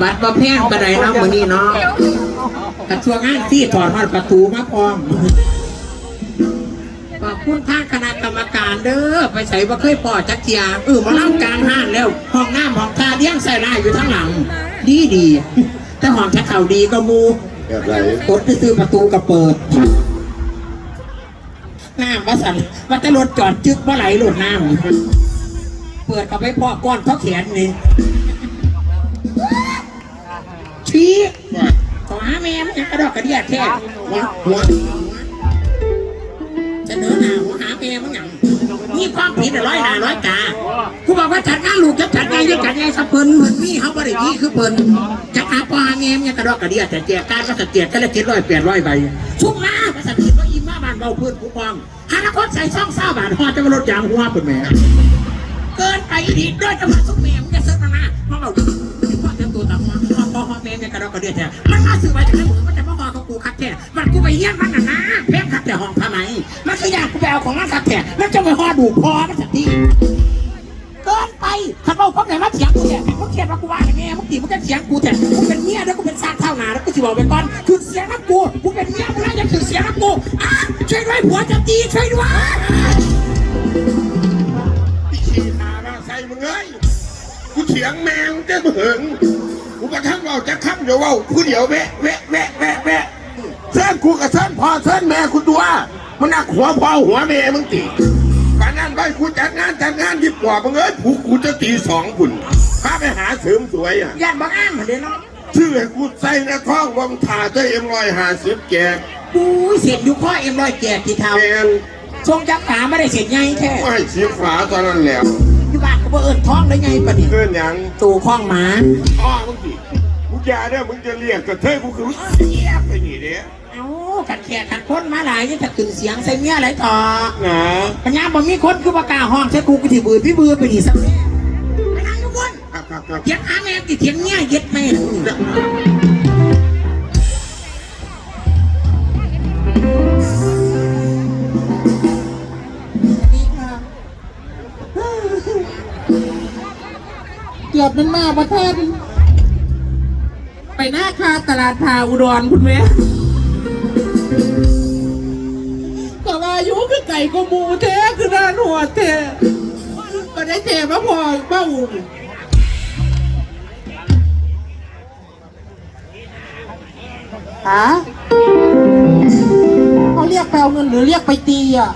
บัตรประแพงประไดเนาะมื้อนี้เนาะกระทรวงงานที่ถอดฮอดประตูมาพร้อมขอบคุณทางคณะกรรมการเด้อไปใส่บ่เคยปอจักเทียเออมาล่ากลางห้านแล้วห้องน้ำห้องท่าเลี้ยงใส่ได้อยู่ทั้งหลัง ดีดี แต่ห้องชักเข่าดีก็มูแบบไรกดไปซื้อประตูก็เปิดน้ำว่าสั่นว่าจะรถจอดจึกว่าไหลหลุดน้ำเปิดกับไปพอก้อนเขาแขนนี่ ชี้ขอหาแม่มันยังกระดอกกระเดียดแค่หัวหัวจะเนื้อหนาหัวหาแม่มันยังนี่ความผิดอะร้อยหนาร้อยกากูบอกว่าจัดงานลูกจะจัดไงจะจัดไงสะเปินเหมือนนี่เขาบริดีคือเปินจะหาปลาแง่มยังกระดอกกระเดียดแต่เจียการก็สเจียกันละเจ็ดร้อยแปดร้อยใบชุ่มมาภาษาจีนว่าอิ่มมาบ้านเบาเพื่อนผู้ปองฮานาคตใส่ช่องเศร้าบาทหอจะมาลดยางหัวเปิดแม่เกินไปอีกด้วยจังหวะสุกแม่มึงจะเซิร์ฟมาหน้าเพราะเราพ่อเตรียมตัวตามมา อพ่อพ่อแม่เนี่ยกระดอกกระเดียดแท้มันมาสื่อไว้จากไหนมึงมันจะมาบอกกับกูคักแท้มันกูไปเยี่ยมมันน่ะนะแพงคักแต่ห้องทำไมมันคืออยากกูไปเอาของมันคักแท้มันจะไปห่อดูพอมันสักทีเกินไปขันเอาพวกไหนมาเถียงกูเนี่ยมึงเขียนว่ากูว่าอย่างเงี้ยมึงตีมึงจะเถียงกูแต่กูเป็นเมียแล้วกูเป็นซากเท่าหนาแล้วกูจะบอกไปก่อนคือเสียงนักกู กูเป็นเมียมึงแล้วยังคือเสียงนักกูอะช่วยด้วยผัวจะตีช่วยด้วยพี่ขี่นามาใส่มึงเอ้ยกูเถียงแมงเจ้าเหิง กูกระทั่งเราจะค้ำเดี๋ยวเว่ากูเดี๋ยวแวะแวะแวะแวะแวะเส้นกูกับเส้นพ่อเส้นแม่กูตัวมันนักหัวพ่อหัวแม่มึงตีป่านนั้นไปกูจัดงานจัดงานดีกว่ามึงเอ้ยผูกกูจะตีสองคุณพาไปหาเสริมสวยอะยันบังอ้ามเหมือนเดิมเนาะชื่อให้กูใส่ในท้องวงถ่าเจ้าเอ็มรอยหาสิบแกกปุ้ยเสียดอยู่ข้อเอ็มร้อยแก่กี่เท่าแมนทรงจักขาไม่ได้เสียดไงแท้กูให้สีฝาตอนนั้นแล้ว อยู่บ้านก็บ่เอิญท้องได้ไงปะเนี่ยเกินหยังตู่ข้องหมาอ้อมึงดิมึงอย่าเนี่ยมึงจะเรียกกระเทยกูคือเสียบไปนี่เด้เอ้าขัดแขกขัดพ้นมาหลายนี่ถ้าขึ้นเสียงใส่เมียอะไรต่อนะปัญญาบ่มีคนคือประกล้าห้องใส่กูกูที่บือพี่บือไปดีสักแม่ไปนั่งทุกคนครับครับครับเถียงหาแม่ติเถียงเมียเย็ดแม่ เกือบเป็นมาประเทศไปหน้าคาตลาดพาอุดรคุณแม่ก็ว่าอายุคือไก่กมูแท้คือด้านหัวแท้ก็ได้แท้มาพอบ้าอุ่นฮะเขาเรียกแปลเงินหรือเรียกไปตีอะ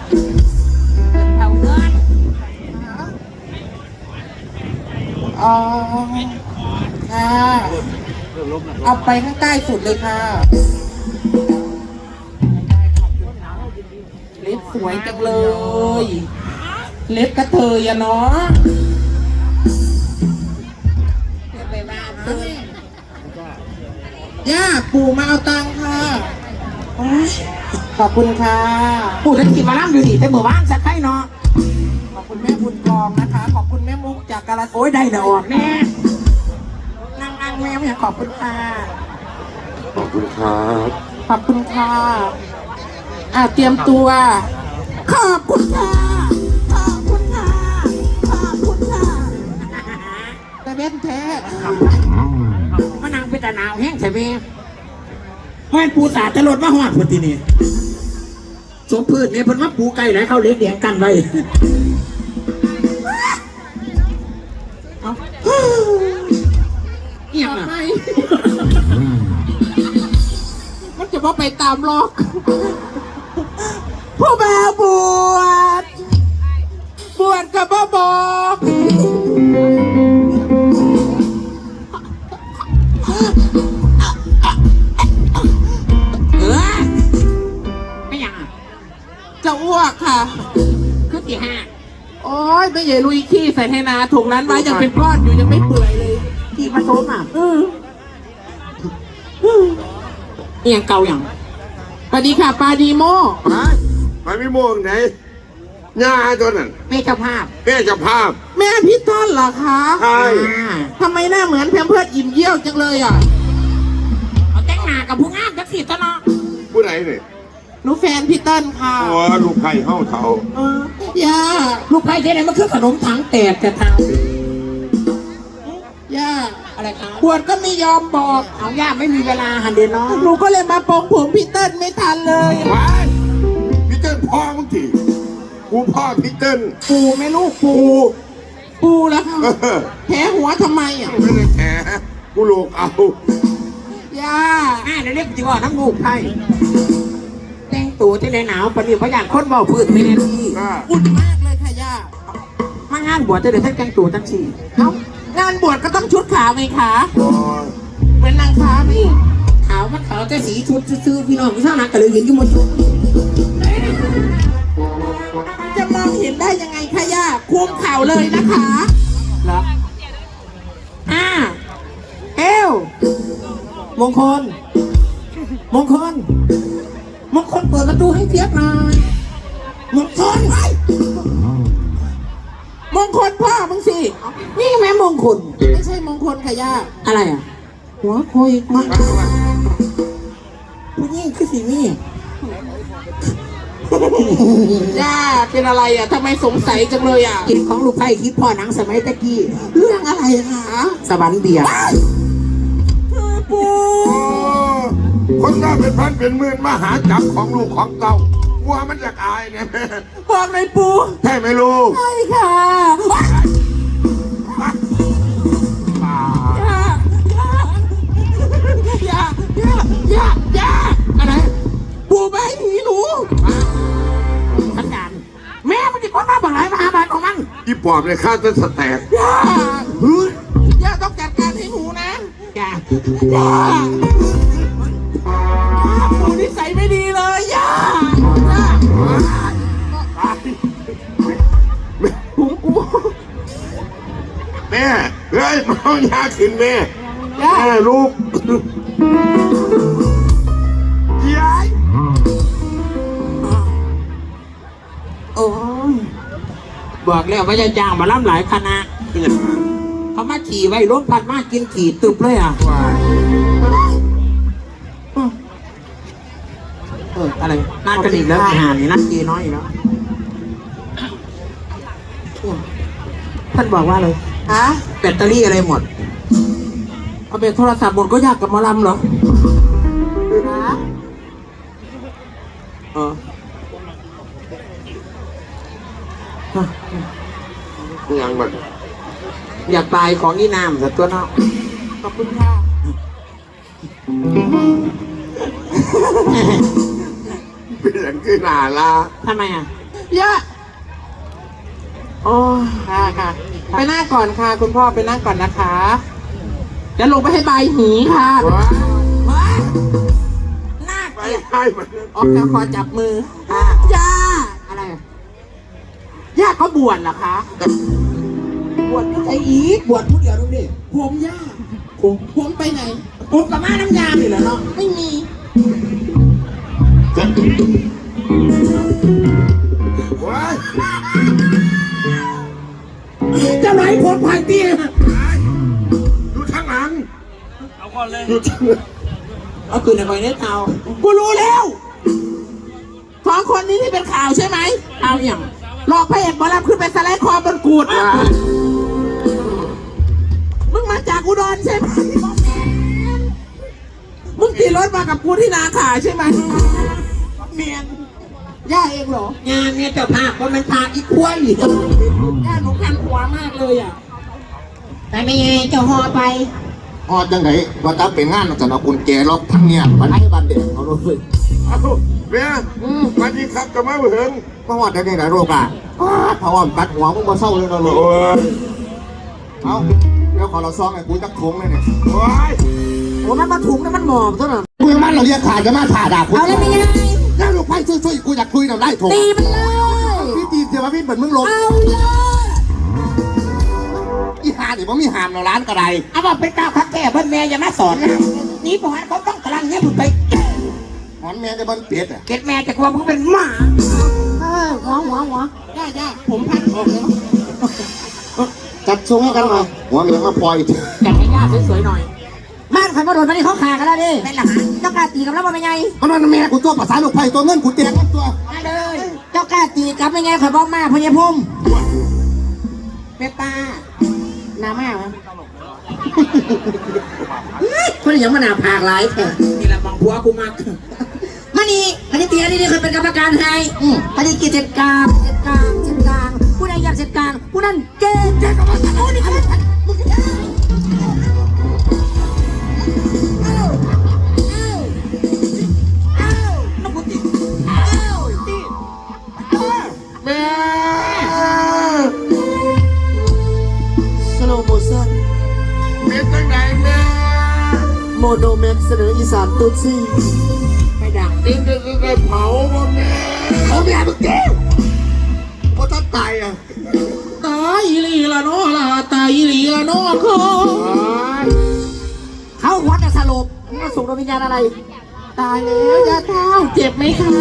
อ๋อ ค่ะ เอาไปข้างใต้สุดเลยค่ะ เล็บสวยจังเลย เล็บกระเทยอะเนาะย่าปู่มาเอาตังค่ะโอ๊ยขอบคุณค่ะ ปู่จะกินมาล่ำอยู่นี่แต่เมื่อวานสักไข่เนาะ ขอบคุณแม่บุญกองนะ จากกาลโอ้ยได้เดี๋ยวออกแน่นั่งนั่งแม่ไม่อยากขอบคุณค่ะขอบคุณครับขอบคุณค่ะอ่าเตรียมตัว ขอบคุณค่ะขอบคุณค่ะขอบคุณค่ะแต่เบ้นแท้มานางเป็นตาหนาวแห้งใช่ไหมห้อยปูสาจะลดมาหอดพุทธินี่สมพืชเนี่ยเพิ่นมาปูไก่ไหนเขาเลี้ยงเลี้ยงกันไว้ มันจะว่าไปตามล็อกผู้บ่าวบวชบวชกับบ่บอกเออไม่ยังอะจะอ้วกค่ะ คือตีห้าโอ้ยไม่ใหญ่ลุยขี้ใส่ให้นาถุงนั้นไว้ยังเป็นก้อนอยู่ยังไม่เปื่อยเลย ที่ผสมอะ อือ เอียงเก่าอย่างสวัสดีค่ะปลาดีโมไปมันไม่ม่วงไหนหญ้าตัวนั้นแม่เจ้าภาพ แม่เจะภาพ แม่พี่ต้นเหรอคะใช่อ่าทำไมหน้าเหมือนแพมเพิร์ดอิ่มเยี่ยวจังเลยอะเอาแต่งหน้ากับผู้งามจักสิตะเนาะผู้ไหนเนี่ยหนูแฟนพี่เต้นค่ะตัวลูกไข่เข้าเท้าเออย่าลูกไผ่ที่ไหนมันคือขนมถังแตกแต่เท้าย่า อะไรครับบวชก็ไม่ยอมบอก เอาย่าไม่มีเวลาหันเดนน้องหนูก็เลยมาปองผมพี่เติ้ลไม่ทันเลยไปพี่เติ้ลพ่อมึงทีกูพ่อพี่เติ้ลปูไหม่ลูกปูปูแล้วค่ะเออแผลหัวทำไมอะไม่ได้แฉกูลูกเอาย่าอ่าเดี๋ยวเรียกจิว่าน้ำลูกไทยแต่งตัวที่ในหนาวปะนี่เพราะอย่างคนเบาพื้นไม่ได้ดีอ่าอุ่นมากเลยค่ะย่ามางานบวชจะเดี๋ยวท่านแต่งตัวทั้งสี่เอ้า งานบวชก็ต้องชุดขาวไหมคะโอ้ยเป็นนางฟ้าไหมขาวมันขาวแต่สีชุดซื่อๆพี่น้องพี่ชาวนาก็เลยเห็นอยู่หมดชุดจะมองเห็นได้ยังไงคะย่าคุมเข่าเลยนะคะเหรออ่าเอวมงคล มงคล มงคลเปิดประตูให้เทียบหน่อยมงคลไว้ม งคลพ่อมึงสิ นี่แม่มงคล ไม่ใช่มงคลค่ะย่าอะไรอะ หัวโคยมาผู้หญิงคือสีนี่ย่าเป็นอะไรอะทำไมสงสัยจังเลยอะกินของลูกไผ่คิดพ่อหนังสมัยตะกี้ เรื่องอะไรคะสวรรค์เบียร์ปูโอ้คนเราเป็นพันเป็นหมื่นมาหาจับของลูกของเต่า วัวมันอยากอายเนี่ยบอกเลยปูใช่ไหมลูกใช่ค่ะป่าย่าย่าย่าย่าย่าอะไรปูไปให้หนีหนูสัญญาณแม่มันจะคนมาบังไหลมาหาบานของมันอีปอบเลยฆ่าจะสแตกย่าเฮ้ยย่าต้องจัดการให้หนูนะจ้าย่า แม่เฮ้ยมองยาขึ้นแม่แม่ลูกยายโอ้ยบอกแล้วว่าจะจ้างมาล่ำหลายคณะเปลี่ยนมาเขามาขี่ไว้รถพัดมากินขี่ตึบเลยอะ อออะไรน่าจะอีกแล้วไอ้หานี่นัดกีน้อยอีกแล้วท่านบอกว่าเลยฮะแบตเตอรี่อะไรหมด เอาไปโทรศัพท์หมดก็อยากกับหมาลำเหรอฮะเออยังแบบอยากตายของอีน้ำแต่ตัวเนาะขอบคุณค่ะ เปลี่ยนขึ้นหนาลาทำไมอะย่าโอ้ยค่ะค่ะ ไปนั่งก่อนค่ะ คุณพ่อไปนั่งก่อนนะคะเดี๋ยวลงไปให้ใบายหีค่ะว้าว้าน่าไปเกลียดให้มันออกแล้วขอจับมืออะย่าอะไรอะย่าเขาบวชเหรอคะ บวชไอ้อีกบวชผู้เดียวตรงนี้ผมย่าผมผมไปไหน ผมกับมาน้ำยานี่แหละเนาะไม่มีว้าย จะไหนผมผ่านเตี้ยดูข้างหลัง เอาก่อนเลยดูข้างหลังเอาคืนในคอยเน็ตเอากูรู้แล้วสองคนนี้ที่เป็นข่าวใช่ไหม เอาอย่างหลอกพระเอกหมอลำขึ้นไปสไลด์คอบนกูดว้ายมึงมาจากอุดรใช่ไหมมึงขี่รถมากับกูที่นาขาใช่ไหม เมียนย่าเองเหรองานเนี่ยเจ้าภาพว่ามันพาอีกควายย่าหนูคันหัวมากเลยอะไปไม่ไงเจ้าหอไปพอจังไหนว่าจะเป็นงานจะเอากุญแจล็อกทั้งเนี่ยมันให้บันเด็กเอาเลยเอาแม่สวัสดีครับกับมาเหิงเพราะว่าจะได้ไหนโรคอะอ้าเพราะว่ามันปัดหัวมึงมาเศร้าเลยเราเลยโอ้ยเอาเดี๋ยวขอเราซ้อมไอ้กูจักทงเลยเนี่ยว้ายโอ้มันมาถุงแล้วมันหมอบซะหน่อยกูยังมันเราเรียกขาดจะมาถ่าด่าคุณเอาแล้วเป็นไง แล้วลูกไพ่ช่วยๆกูอยากคุยกับไล่ถงตีมันเลย พี่ตีเสียมาพี่เหมือนมึงลงเอาเลย อีหาเดี๋ยวมึงมีหามเราร้านกระไดเอาบอกเป็นกาวคักแก่เพิ่นแม่อย่ามาสอนนะนี่บอกให้เขาต้องกำลังเนี่ยมึงไปหอนแม่จะบันเป็ดอะเก็ดแม่จะกลัวมึงเป็นหมาเออหัวหัวหัวย่าย่าผมพันออกแล้วจัดทรงให้กันหน่อยหัวเหลืองมาปล่อยจัดให้ย่าสวยๆหน่อย บ้านขันมาโดนตอนนี้เขาขากันแล้วดิเป็นหลักเจ้ากล้าตีกับแล้วมันเป็นไงมันนั่นแม่กูตัวภาษาลูกไพ่ตัวเงินกูเตียงตัวมาเลยเจ้ากล้าตีกับเป็นไงข่อยบอกมาพญพุ่มเป็นป้าหน้ามากไหมคนอย่างมันหนาผากหลายแท้นี่ละมองผัวกูมากมานี่อันนี้เตียนี่นี่เคยเป็นกรรมการให้อืมอันนี้เกียรติเจ็ดกลางเจ็ดกลางเจ็ดกลางผู้ใดอยากเจ็ดกลางผู้นั้นเก่งเจ็ดกรรมการโอ้นี่คือ กเสนออีสานตุ๊ดซี่ไม่ดังเป็นจะได้เผาบ่แม่เขาแม่มึงเจ้าเพราะท่านตายอะตายอีหลีละเนาะละตายอีหลีละเนาะคอเขาวัดแต่สลบมาส่งดวงวิญญาณอะไร ตายแล้วยาเท้าเจ็บไหมคะ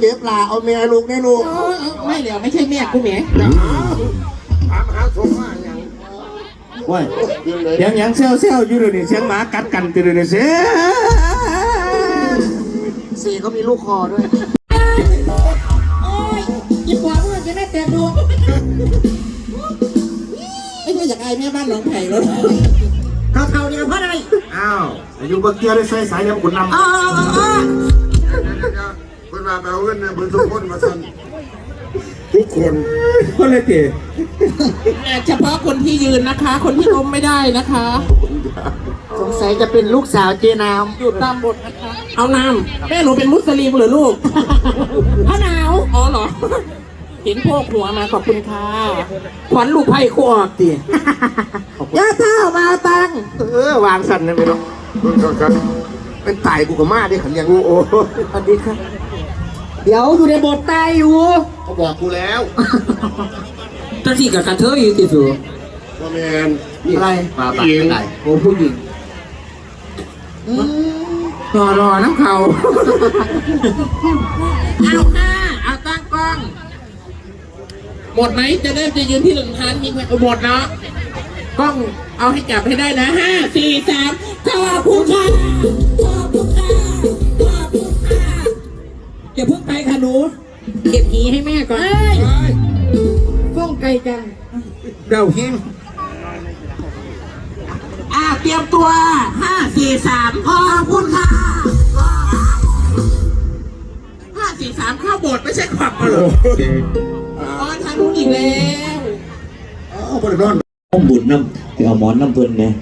เก็บลาเอาแม่ลูกแน่ลูกไม่เหลียวไม่ใช่แม่กูแหมถามหาสมมาอย่าง ว้ยเสียงหยังเซลเซลอยู่เดี๋ยวนี้เสียงหมากัดกันติเดี๋ยวนี้เสียสี่เขามีลูกคอด้วยโอ้ยอีปอบมันจะได้แต่ดูไอ้ตัวอยากอายแม่บ้านหนองไผ่แล้วเขาเท่าเนี่ยเพราะอะไรอ้าวอายุบักเกียร์ได้ใส่สายน้ำขุนนำอ๋ออ๋ออ๋อเพิ่นมาไปเอาเงินเนี่ยเพิ่นทุกคนมาสั่นทุกคนคนเลยเตะ เฉพาะคนที่ยืนนะคะ คนที่ล้มไม่ได้นะคะ สงสัยจะเป็นลูกสาวเจนามอยู่ตามบทนะคะ เอาน้ำแม่หนูเป็นมุสลิมเหรือลูกพระหนาวอ๋อเหรอ เห็นโพกหัวมาขอบคุณค่ะขวัญลูกไผ่คู่ออกดิย่าเท้ามาเอาตังค์เออวางสั่นนะพี่น้องเพิ่นก็กันเป็นตายกูกับมาได้ขันยังโอ้โหสวัสดีครับเดี๋ยวอยู่ในบทตายอยู่เขาบอกกูแล้ว ตั้งที่กับกระเทยอยู่ที่สุดว่าแม่นอะไรมาผู้หญิงตายโอ้ผู้หญิงรอรอน้ำเขาเอาค่ะเอาตั้งกล้อง หมดไหมจะได้จะยืนที่หลังทานมีไหมหมดเนาะกล้องเอาให้จับให้ได้นะห้าสี่สามขอบคุณค่ะขอบคุณค่ะขอบคุณค่ะอย่าเพิ่งไปค่ะหนูเก็บหีให้แม่ก่อน ฟ้องไกลจังเดาหิมอ่าเตรียมตัวห้าสี่สามขอบคุณค่ะห้าสี่สามเข้าโบสถ์ไม่ใช่ขวับมาหรออ๋อทางนู้นอีกแล้วห้องบุญน้ำไปเอาหมอนน้ำเพิ่นเนี่ย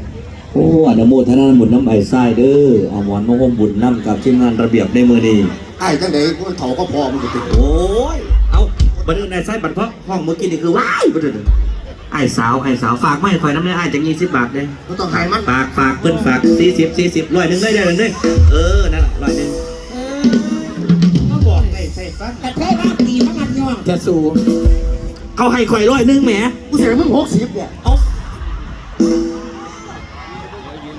โอ้อนุโมทนาบุญน้ำไอ้ไส้เด้อเอาหมอนมาห้องบุญน้ำกับทีมงานระเบียบในมือนี้ไอ้จังไหนกูเถาก็พอมึงจะติดโอ้ย เอาบันทึกในไส้บัตรเพาะห้องเมื่อกี้นี่คือว้ายบันทึกไอ้สาวไอ้สาวฝากไม่คอยน้ำเนี่ยไอ้จะยี่สิบบาทเลยก็ต้องให้มันฝากฝากเพิ่นฝากสี่สิบสี่สิบร้อยหนึ่งได้ได้เลยเออนั่นแหละร้อยหนึ่งก็บอกไงใส่ฟันแต่เท่บ้าปีมังันย่องจะสูเขาให้คอยร้อยหนึ่งแหมกูเสียมึงหกสิบเนี่ยเอา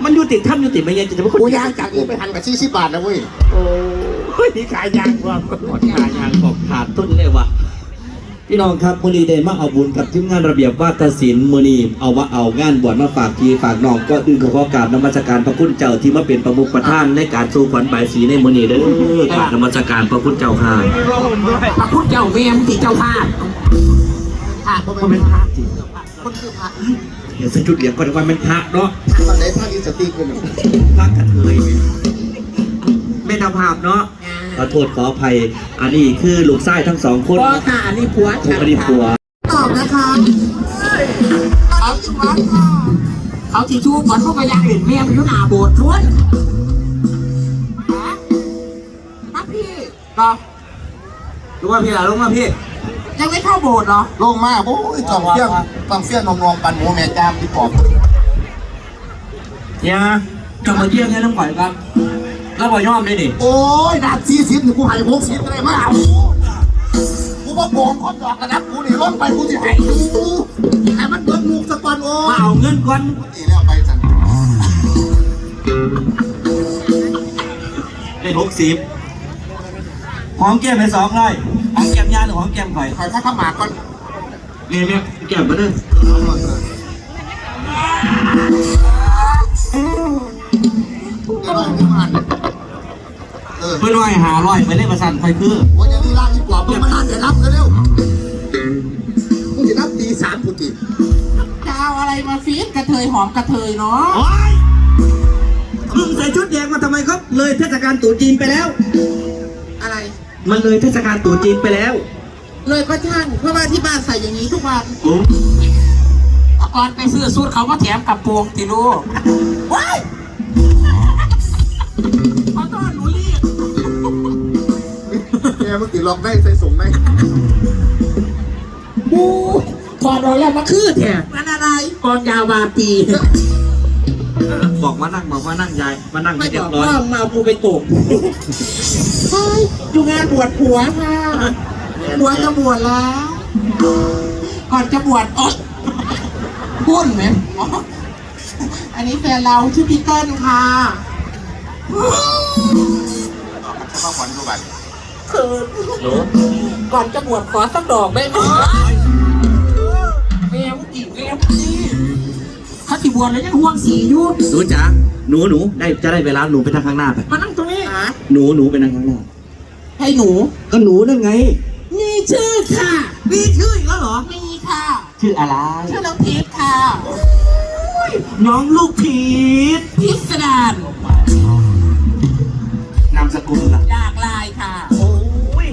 มันอยู่ติดถ้ำอยู่ติดไม่ยังจะจะเป็นคนกูย่างจากนี้ไปหันกับสี่สิบบาทนะเว้ยโอ้ยนี่ขายยางว่ะขายยางของขาดต้นเลยว่ะ พี่น้องครับมือนีเดมาเอาบุญกับทีมงานระเบียบวาทศิลป์มือนีเอาว่าเอางานบวชมาฝากพี่ฝากน้องก็ดึงขอการนมัสการพระคุณเจ้าที่มาเป็นประมุขประธานในการสู่ขวัญบายสีในมือนีเด้อกราบนมัสการพระคุณเจ้าค่ะพระพุทธเจ้าเมียมที่เจ้าพาดก็เป็นพระจริงเดี๋ยวสะจุดเหลียงก่อนว่าเป็นพระเนาะตอนไหนท่านี้สติขึ้นพระกระเทยแม่นภาพเนาะ ขอโทษขออภัย อันนี้คือลูกชายทั้งสองคนพ่อค่ะอันนี้ผัวฉันอันนี้ผัว ตอบนะคะเอาอีกวันเขาที่ชูขวัญพวกกระยังเห็นเมียมอยู่หน้าโบสถ์ชวนมาพี่รอลุงมาพี่ล่ะลุงมาพี่ ยังไม่เข้าโบสถ์เหรอลงมาโอ้ยต้องเฟี้ยงต้องเฟี้ยงนองๆปันหมูแม่จามที่ปอบเนี่ยจะมาเยี่ยมให้น้ำก่อยครับ แล้วบ่ยอมได้ดิโอ้ยดาบสี่สิบนี่กูให้หกสิบเลยมาเอากูมาโกงคนดอกกระดับกูนี่ล้นไปกูจะให้กูให้มันเบิดมุกสะก่อนโอ้มายเอาเงินก่อนตีแล้วไปสั่นได้หกสิบหอมแก้มไปสองร้อยหอมแก้มยาหรือหอมแก้มข่อยขอยข้าข้าหมากก่อนเนี่ยเนี่ยแก้มมาเด้อเดี๋ย วเราไม่มันเออเพื่อนว่าให้หาร้อยไปเล่นประสันข่อยคือวันนี้ล่างที่ปอบมันมาจะรับกันเร็วกูจะรับตีสามกูจีจะเอาอะไรมาฟีดกระเทยหอมกระเทยเนาะโอ๊ยมึงใส่ชุดแดงมาทำไมครับ เลยเทศกาลตรุษจีนไปแล้ว อะไร มันเลยเทศกาลตรุษจีนไปแล้ว เลยก็ช่างเพราะว่าที่บ้านใส่อย่างนี้ทุกวันโอ้ก่อนไปซื้อสูตรเขาก็แถมกับโปรงติลูกว้าย ขอโทษหนูรีบแกมึงติดลองได้ใส่ส่งไหมบูถอดรอยแล้วมาคือแท้มันอะไรกองยาววาปีบอกว่านั่งบอกว่านั่งยายมานั่งไม่ให้เรีบยอบกร้อยว่ามาเอากูไปตกใช่อยู่งานบวชผัวค่ะผัวจะบวชแล้วก่อนจะบวชอ๋อพูดไหมอ๋ออันนี้แฟนเราชื่อพีเติ้ลค่ะ จะมาขวัญกูบันคือก่อนจะบวชขอสักดอกได้ไหมแมวอีกแล้วพี่ถ้าสิบวชแล้วยังห่วงสีอยู่หนูจ๋าหนูหนูได้จะได้เวลาหนูไปทางข้างหน้าไป มานั่งตรงนี้หนูหนูไปนั่งข้างหน้า ให้หนู ก็หนูนั่นไง มีชื่อค่ะ มีชื่ออีกแล้วเหรอ มีค่ะ ชื่ออะไร ชื่อน้องพีทค่ะ น้องลูกพีชพิสดารนามสกุลล่ะดากลายค่ะ โอ้ย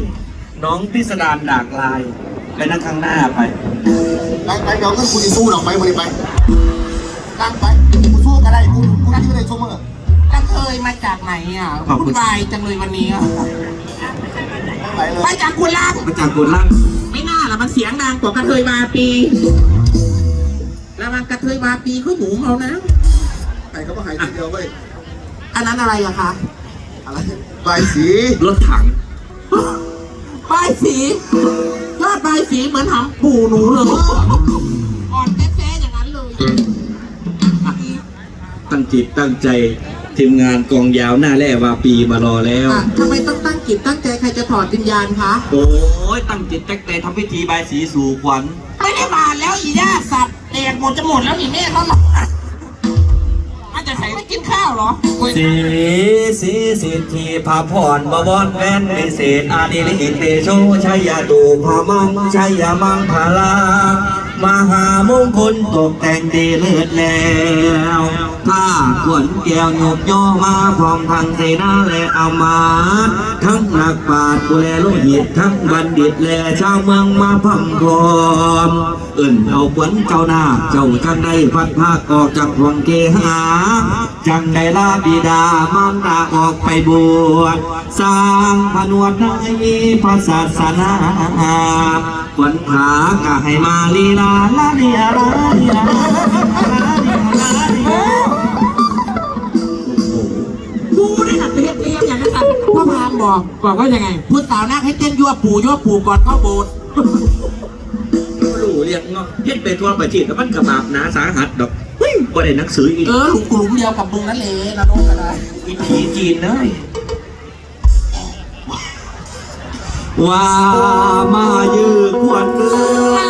น้องพิสดารดากลายไปนั่งข้างหน้าไปไปไปเดี๋ยวงั้นกูจะสู้ดอกไปวันนี้ไปตั้งไปกูสู้ก็ได้กูกูที่ไม่ได้สู้มึงกระเทยมาจากไหนอะขอบคุณวุ่นวายจังเลยวันนี้อะไปเลยมาจากกุลังมาจากกุลังไม่น่าละมันเสียงดังกว่ากระเทยวาปีระวังกระเทยวาปีเขาหนูเอานะไปเขาก็หายทีเดียวเว้ยอันนั้นอะไรอะคะ อะไรใบสีรถถังใบายสียอดใบายสีเหมือนหำปู่หนูเลยอ่อนแท้ๆอย่างนั้นเลยตั้งจิตตั้งใจทีมงานกองยาวหน้าแร่วาปีมารอแล้ว อะทำไมต้องตั้งจิตตั้งใจใครจะถอดวิญญาณคะ โอ้ยตั้งจิตตั้งใจทำพิธีบายสีสู่ขวัญ ไม่ได้มาแล้วอีย่าสัตว์แดกหมดจะหมดแล้วนี่แม่เขาหรอมัาวเหรอสีสีสิทธิพาพรบวรแวนวิเศษอาดิลิเตโชชัยยาตูพามังชัยยามังพาลามหามงคลตกแต่งดีเลิศแล้ว ถ้าขวนแก้วหยกย่อมาพร้อมทั้งเสนาและอามาตทั้งนักปราชญ์ผู้แลโลหิตทั้งบัณฑิตและชาวเมืองมาพัมพร้อมเอิ่นเอาขวัญเจ้าหน้าเจ้าจังได้พัดภาคออกจากห่วงเกหา จังได้ลาบิดามารดาออกไปบวชสร้างผนวดในพระศาสนาขวัญขากะให้มาลีลาลาเดียลาเดีย บอกบอกว่ายังไงพูดสาวนักให้เต้นยั่วปู่ยั่วปู่ก่อนเข้าโบสถ์รู้เรียกเงาะเฮ็ดไปทั่วประเทศแต่มันกระบาปหนาสาหัสดอกเฮ้ยบ่ได้หนังสืออีกเออหลุมกลุ่มเดียวกับมึงนั่นเลยนะโน้กันได้อีผีจีนเลยว่ามายือควันเรือ